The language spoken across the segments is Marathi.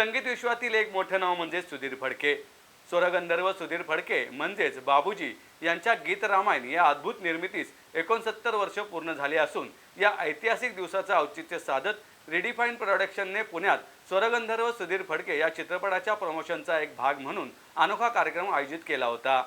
संगीत विश्वातील एक मोठं नाव म्हणजे सुधीर फडके. स्वरगंधर्व सुधीर फडके म्हणजेच बाबूजी यांच्या गीत रामायण या अद्भुत निर्मितीस एकोणसत्तर वर्ष पूर्ण झाली असून या ऐतिहासिक दिवसाचं औचित्य साधत रिडिफाईन प्रोडक्शनने पुण्यात स्वरगंधर्व सुधीर फडके या चित्रपटाच्या प्रमोशनचा एक भाग म्हणून अनोखा कार्यक्रम आयोजित केला होता.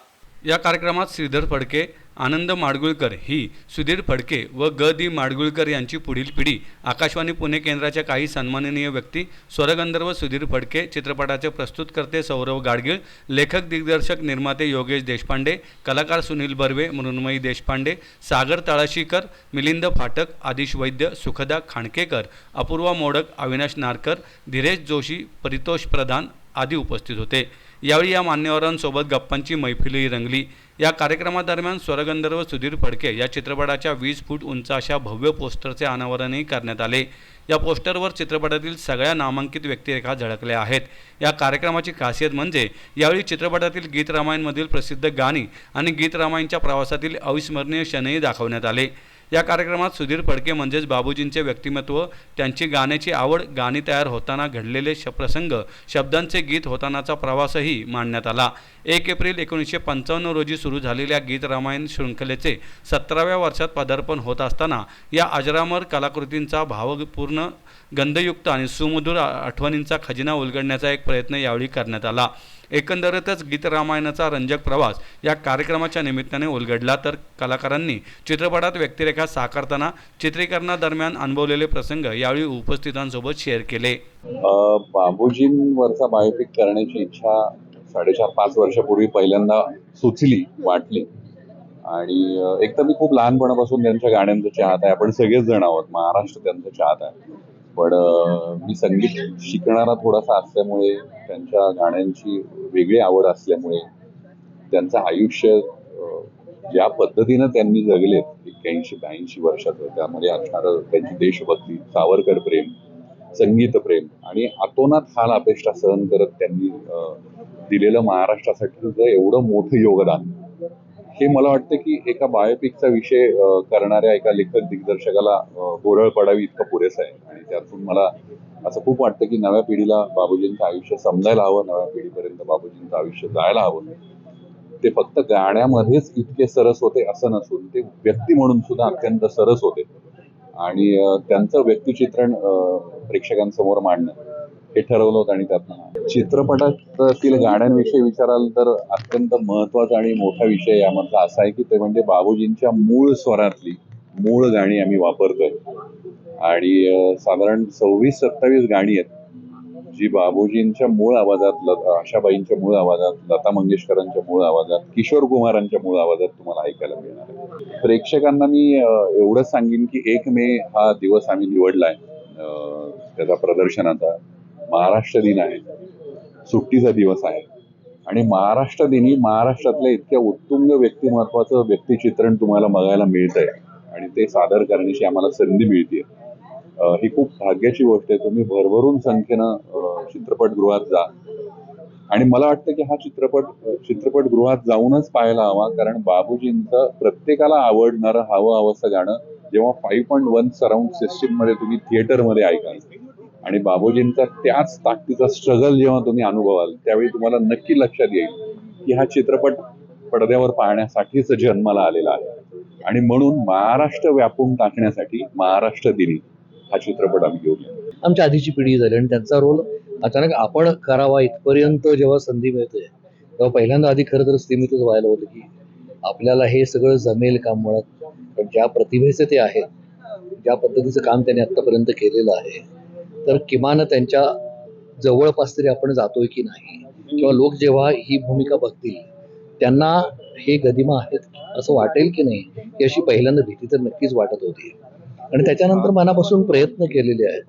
या कार्यक्रमात श्रीधर फडके आनंद माडगुळकर ही सुधीर फडके व ग. दी. माडगुळकर यांची पुढील पिढी. आकाशवाणी पुणे केंद्राच्या काही सन्माननीय व्यक्ती स्वरगंधर्व सुधीर फडके चित्रपटाचे प्रस्तुतकर्ते सौरव गाडगीळ लेखक दिग्दर्शक निर्माते योगेश देशपांडे कलाकार सुनील बर्वे मृण्मयी देशपांडे सागर तळाशीकर मिलिंद फाटक आदिश वैद्य सुखदा खाणकेकर अपूर्वा मोडक अविनाश नारकर धीरेश जोशी परितोष प्रधान आदी उपस्थित होते. यावेळी या मान्यवरांसोबत गप्पांची मैफिलही रंगली. या कार्यक्रमादरम्यान स्वरगंधर्व सुधीर फडके या चित्रपटाच्या वीस फूट उंच अशा भव्य पोस्टरचे अनावरणही करण्यात आले. या पोस्टरवर चित्रपटातील सगळ्या नामांकित व्यक्तिरेखा झळकल्या आहेत. या कार्यक्रमाची खासियत म्हणजे यावेळी चित्रपटातील गीत रामायणमधील प्रसिद्ध गाणी आणि गीत रामायणच्या प्रवासातील अविस्मरणीय क्षणही दाखवण्यात आले. या कार्यक्रमात सुधीर फडके म्हणजेच बाबूजींचे व्यक्तिमत्व त्यांची गाण्याची आवड गाणी तयार होताना घडलेले श प्रसंग शब्दांचे गीत होतानाचा प्रवासही मांडण्यात आला. एक एप्रिल एकोणीसशे पंचावन्न रोजी सुरू झालेल्या गीत रामायण शृंखलेचे सतराव्या वर्षात पदार्पण होत असताना या अजरामर कलाकृतींचा भावपूर्ण गंधयुक्त आणि सुमधुर आठवणींचा खजिना उलगडण्याचा एक प्रयत्न यावेळी करण्यात आला. एकंदरीतच गीतरामायणाचा रंजक प्रवास या कार्यक्रमाच्या निमित्ताने उलगडला तर कलाकारांनी चित्रपटात व्यक्तिरेखा साकारताना चित्रीकरणादरम्यान अनुभवलेले प्रसंग यावेळी उपस्थितांसोबत शेअर केले. बाबूजींवरचा बायोपिक करण्याची इच्छा साडेचार पाच वर्षापूर्वी पहिल्यांदा सुचली वाटली. आणि एक तर मी खूप लहानपणापासून त्यांच्या गाण्यांचं चाहत आहे. आपण सगळेच जण आहोत. महाराष्ट्र त्यांचं चाहत आहे. पण मी संगीत शिकणारा थोडासा असल्यामुळे त्यांच्या गाण्यांची वेगळी आवड असल्यामुळे त्यांचं आयुष्य ज्या पद्धतीनं त्यांनी जगलेत एक्क्याऐंशी ब्याऐंशी वर्षाचं त्यामध्ये असणारं त्यांची देशभक्ती सावरकर प्रेम संगीत प्रेम आणि अतोनात हाल अपेष्टा सहन करत त्यांनी दिलेलं महाराष्ट्रासाठी एवढं मोठं योगदान. हे मला वाटतं की एका बायोपिकचा विषय करणाऱ्या एका लेखक दिग्दर्शकाला बोरळ पडावी इतकं पुरेसं आहे. आणि त्यातून मला असं खूप वाटतं की नव्या पिढीला बाबूजींचं आयुष्य समजायला हवं नव्या पिढीपर्यंत बाबूजींचं आयुष्य जायला हवं. ते फक्त गाण्यामध्येच इतके सरस होते असं नसून ते व्यक्ती म्हणून सुद्धा अत्यंत सरस होते. आणि त्यांचं व्यक्तिचित्रण प्रेक्षकांसमोर मांडणं हे ठरवलं होतं आणि त्यातनं चित्रपटातील गाण्यांविषयी विचाराल तर अत्यंत महत्त्वाचा आणि मोठा विषय यामधला असा आहे की ते म्हणजे बाबूजींच्या मूळ स्वरातली मूळ गाणी आम्ही वापरतोय. आणि साधारण सव्वीस सत्तावीस गाणी आहेत जी बाबूजींच्या मूळ आवाजात आशाबाईंच्या मूळ आवाजात लता मंगेशकरांच्या मूळ आवाजात किशोर कुमारांच्या मूळ आवाजात तुम्हाला ऐकायला मिळणार आहे. प्रेक्षकांना मी एवढं सांगेन की एक मे हा दिवस आम्ही निवडलाय त्याचा प्रदर्शनाचा महाराष्ट्र दिन आहे. सुट्टीचा दिवस आहे. आणि महाराष्ट्र दिनी महाराष्ट्रातल्या इतक्या उत्तुंग व्यक्तिमत्वाचं व्यक्तिचित्रण तुम्हाला बघायला मिळतंय. आणि ते सादर करण्याची आम्हाला संधी मिळते ही खूप भाग्याची गोष्ट आहे. तुम्ही भरभरून संख्येनं चित्रपटगृहात जा. आणि मला वाटतं की हा चित्रपट चित्रपटगृहात जाऊनच पाहायला हवा. कारण बाबूजींचं प्रत्येकाला आवडणारं हवं हवंसं गाणं जेव्हा फाईव्ह पॉईंट वन सराऊंड सिस्टीममध्ये तुम्ही थिएटरमध्ये ऐकाल आणि बाबूजींचा त्याच ताकदीचा स्ट्रगल जेव्हा तुम्ही अनुभवाल त्यावेळी तुम्हाला नक्की लक्षात येईल की हा चित्रपट पडद्यावर पाहण्यासाठीच जन्माला आलेला आहे. आणि म्हणून महाराष्ट्र व्यापून टाकण्यासाठी महाराष्ट्र दिनी हा चित्रपट आम्ही घेऊन आमच्या आधीची पिढी झाली आणि त्यांचा रोल अचानक आपण करावा इथपर्यंत जेव्हा संधी मिळते तेव्हा पहिल्यांदा आधी खरं तर स्थिमितच व्हायला होतं की आपल्याला हे सगळं जमेल का मुळात? पण ज्या प्रतिभेचे ते आहेत ज्या पद्धतीचं काम त्यांनी आत्तापर्यंत केलेलं आहे तर किमान त्यांच्या जवळपास तरी आपण जातोय की नाही? किंवा लोक जेव्हा ही भूमिका बघतील त्यांना हे गदिमा आहेत असं वाटेल की नाही ही अशी पहिल्यांदा भीती तर नक्कीच वाटत होती. आणि त्याच्यानंतर मनापासून प्रयत्न केलेले आहेत.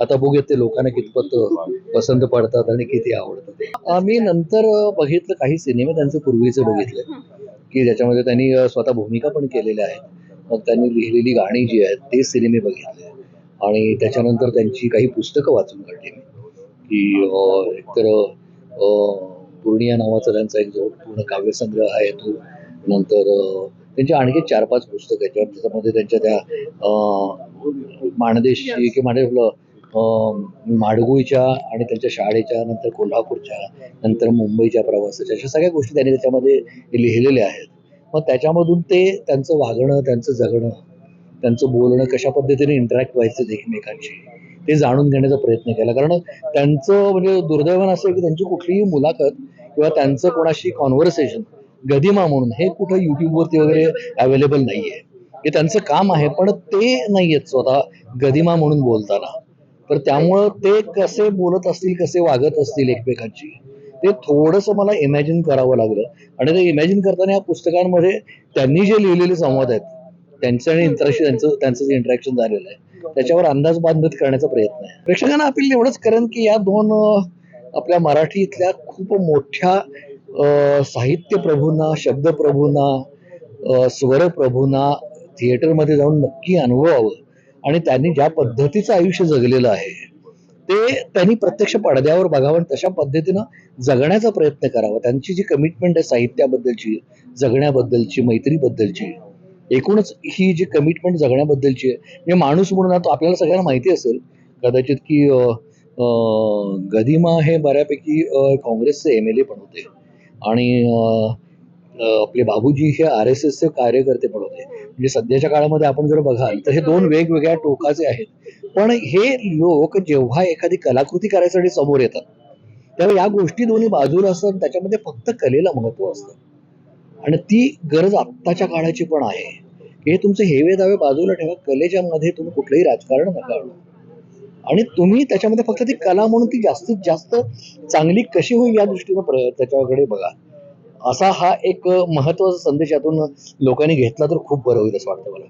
आता बघूयात ते लोकांना कितपत पसंत पडतात आणि किती आवडतात आम्ही नंतर बघितलं काही सिनेमे त्यांचे पूर्वीचे बघितले की ज्याच्यामध्ये त्यांनी स्वतः भूमिका पण केलेल्या आहेत. मग त्यांनी लिहिलेली गाणी जी आहेत ते सिनेमे बघितले. आणि त्याच्यानंतर त्यांची काही पुस्तकं वाचून काढली मी. की एकतर अ, पूर्णिया नावाचा त्यांचा एक जो पूर्ण काव्यसंग्रह आहे तो नंतर त्यांच्या आणखी चार पाच पुस्तकं आहेत. ज्याच्यामध्ये त्यांच्या त्या अ, माणदेशी की म्हणजे माडगुळीच्या आणि त्यांच्या शाळेच्या नंतर कोल्हापूरच्या नंतर मुंबईच्या प्रवासाच्या अशा सगळ्या गोष्टी त्यांनी त्याच्यामध्ये लिहिलेल्या आहेत. मग त्याच्यामधून ते त्यांचं वागणं त्यांचं जगणं त्यांचं बोलणं कशा पद्धतीने इंटरॅक्ट व्हायचं एकमेकांशी ते जाणून घेण्याचा प्रयत्न केला. कारण त्यांचं म्हणजे दुर्दैवान असं आहे की त्यांची कुठलीही मुलाखत किंवा त्यांचं कोणाशी कॉन्व्हर्सेशन गदिमा म्हणून हे कुठं युट्यूबवरती वगैरे अवेलेबल नाही आहे हे त्यांचं काम आहे पण ते नाही आहेत स्वतः गदिमा म्हणून बोलताना. तर त्यामुळं ते कसे बोलत असतील कसे वागत असतील एकमेकांची ते थोडंसं मला इमॅजिन करावं लागलं. आणि ते इमॅजिन करताना या पुस्तकांमध्ये त्यांनी जे लिहिलेले संवाद आहेत त्यांचं आणि इंटरॅक्शन त्यांचं त्यांचं जे इंटरॅक्शन झालेलं आहे. त्याच्यावर अंदाज बांधत करण्याचा प्रयत्न आहे. प्रेक्षकांना अपील एवढंच करेन की या दोन आपल्या मराठीतल्या खूप मोठ्या साहित्य प्रभूंना शब्द प्रभूंना अं, स्वर प्रभूंना थिएटरमध्ये जाऊन नक्की अनुभवावं. आणि त्यांनी ज्या पद्धतीचं आयुष्य जगलेलं आहे ते त्यांनी प्रत्यक्ष पडद्यावर बघावं आणि तशा पद्धतीनं जगण्याचा प्रयत्न करावा. त्यांची जी कमिटमेंट आहे साहित्याबद्दलची जगण्याबद्दलची मैत्रीबद्दलची एकूणच ही जी कमिटमेंट जगण्याबद्दलची आहे म्हणजे माणूस म्हणून आता आपल्याला सगळ्यांना माहिती असेल कदाचित की गदिमा हे बऱ्यापैकी काँग्रेसचे एम एल ए पण होते. आणि आपले बाबूजी हे आर एस एसचे कार्यकर्ते पण होते. म्हणजे सध्याच्या काळामध्ये आपण जर बघाल तर हे दोन वेगवेगळ्या टोकाचे आहेत. पण हे लोक जेव्हा एखादी कलाकृती करायसाठी समोर येतात तेव्हा या गोष्टी दोन्ही बाजूला असतात त्याच्यामध्ये फक्त कलेला महत्त्व असतं. आणि ती गरज आत्ताच्या काळाची पण आहे. हे तुमचे हेवे दावे बाजूला ठेवा. कलेच्या मध्ये तुम्ही कुठलंही राजकारण नका आणि. तुम्ही त्याच्यामध्ये फक्त ती कला म्हणून ती जास्तीत जास्त चांगली कशी होईल या दृष्टीनं प्र त्याच्याकडे बघा. असा हा एक महत्त्वाचा संदेश यातून लोकांनी घेतला तर खूप बरं होईल असं वाटतं मला.